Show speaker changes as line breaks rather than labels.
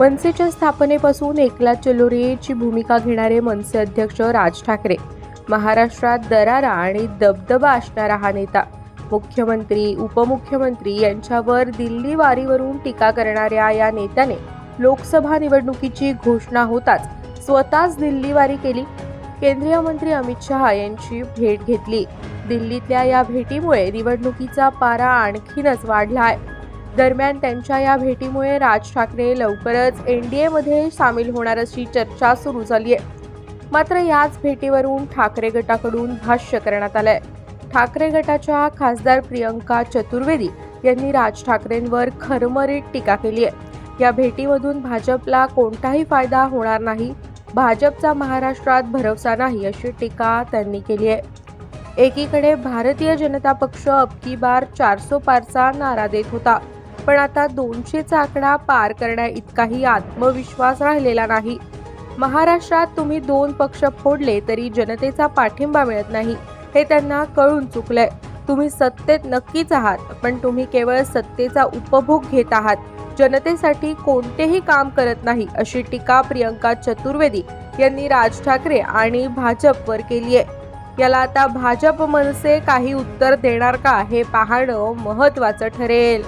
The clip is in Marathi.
मनसेच्या स्थापनेपासून एकला चलोरियेची भूमिका घेणारे मनसे अध्यक्ष राज ठाकरे महाराष्ट्रात दरारा आणि दबदबा असणारा हा नेता मुख्यमंत्री उपमुख्यमंत्री यांच्यावर दिल्ली वारीवरून टीका करणाऱ्या या नेत्याने लोकसभा निवडणुकीची घोषणा होताच स्वतःच दिल्ली वारी केली. केंद्रीय मंत्री अमित शहा यांची भेट घेतली. दिल्लीतल्या या भेटीमुळे निवडणुकीचा पारा आणखीनच वाढला आहे. दरम्यान त्यांच्या या भेटीमुळे राज ठाकरे लवकरच एन डी एमध्ये सामील होणार अशी चर्चा सुरू झाली आहे. मात्र याच भेटीवरून ठाकरे गटाकडून भाष्य करण्यात आलंय. ठाकरे गटाच्या खासदार प्रियंका चतुर्वेदी यांनी राज ठाकरेंवर खरमरीत टीका केली आहे. या भेटीमधून भाजपला कोणताही फायदा होणार नाही भाजपचा महाराष्ट्रात भरवसा नाही अशी टीका त्यांनी केली आहे. एकीकडे भारतीय जनता पक्ष अबकी बार चारसो पारचा नारा देत होता. पण आता दोनशेचा आकडा पार करण्या इतकाही आत्मविश्वास राहिलेला नाही. महाराष्ट्रात तुम्ही दोन पक्ष फोडले तरी जनतेचा पाठिंबा मिळत नाही हे त्यांना कळून चुकलंय. तुम्ही सत्तेत नक्कीच आहात पण तुम्ही केवळ सत्तेचा उपभोग घेत आहात. जनतेसाठी कोणतेही काम करत नाही अशी टीका प्रियंका चतुर्वेदी यांनी राज ठाकरे आणि भाजपवर केली आहे. याला आता भाजप मनसे काही उत्तर देणार का हे पाहणं महत्वाचं ठरेल.